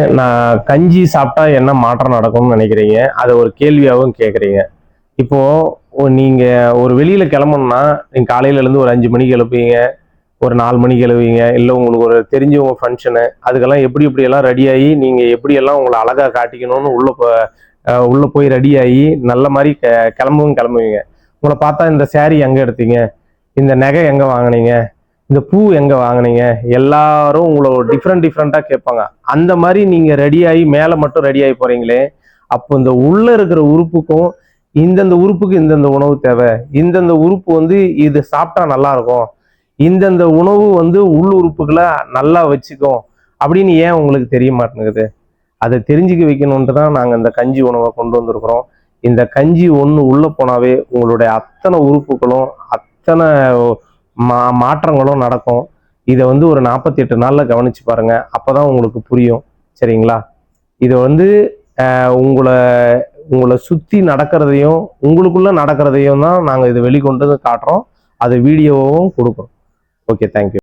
நான் கஞ்சி சாப்பிட்டா என்ன மாற்றம் நடக்கும்னு நினைக்கிறீங்க? அதை ஒரு கேள்வியாகவும் கேட்குறீங்க. இப்போ நீங்கள் நீங்க ஒரு வெளியில கிளம்பணும்னா நீங்க காலையில இருந்து ஒரு அஞ்சு மணிக்கு எழுப்புவீங்க ஒரு நாலு மணிக்கு எழுவீங்க இல்லை உங்களுக்கு ஒரு தெரிஞ்சவங்க ஃபங்க்ஷனு அதுக்கெல்லாம் எப்படி எப்படி எல்லாம் ரெடி ஆகி நீங்க எப்படி எல்லாம் உங்களை அழகா காட்டிக்கணும்னு உள்ள போ- உள்ளே உள்ள போய் ரெடி ஆகி நல்ல மாதிரி க- கிளம்பவும் கிளம்புவீங்க. உங்களை பார்த்தா இந்த சேரீ எங்க எடுத்தீங்க? இந்த நகை எங்க வாங்குனீங்க? இந்த பூ எங்க வாங்கினீங்க? எல்லாரும் உங்களை டிஃப்ரெண்ட் டிஃப்ரெண்டா கேட்பாங்க. அந்த மாதிரி நீங்க ரெடியாகி மேலே மட்டும் ரெடி ஆகி போறீங்களே அப்போ இந்த உள்ள இருக்கிற உறுப்புக்கும் இந்தந்த உறுப்புக்கு இந்தந்த உணவு தேவை. இந்தந்த உறுப்பு வந்து இது சாப்பிட்டா நல்லா இருக்கும் இந்தந்த உணவு வந்து உள் உறுப்புகளை நல்லா வச்சுக்கும். அப்படின்னு ஏன் உங்களுக்கு தெரிய மாட்டேங்குது? அதை தெரிஞ்சுக்க வைக்கணுன்ட்டு தான் நாங்கள் இந்த கஞ்சி உணவை கொண்டு வந்திருக்கிறோம். இந்த கஞ்சி ஒன்று உள்ளே போனாவே உங்களுடைய அத்தனை உறுப்புகளும் அத்தனை மா மாற்றங்களும் நடக்கும். இதை வந்து ஒரு நாற்பத்தி எட்டு நாளில் கவனித்து பாருங்கள் அப்போ தான் உங்களுக்கு புரியும். சரிங்களா? இதை வந்து உங்களை உங்களை சுற்றி நடக்கிறதையும் உங்களுக்குள்ளே நடக்கிறதையும் தான் நாங்கள் இதை வெளிக்கொண்டு வந்து காட்டுறோம். அது வீடியோவும் கொடுக்குறோம். Okay thank you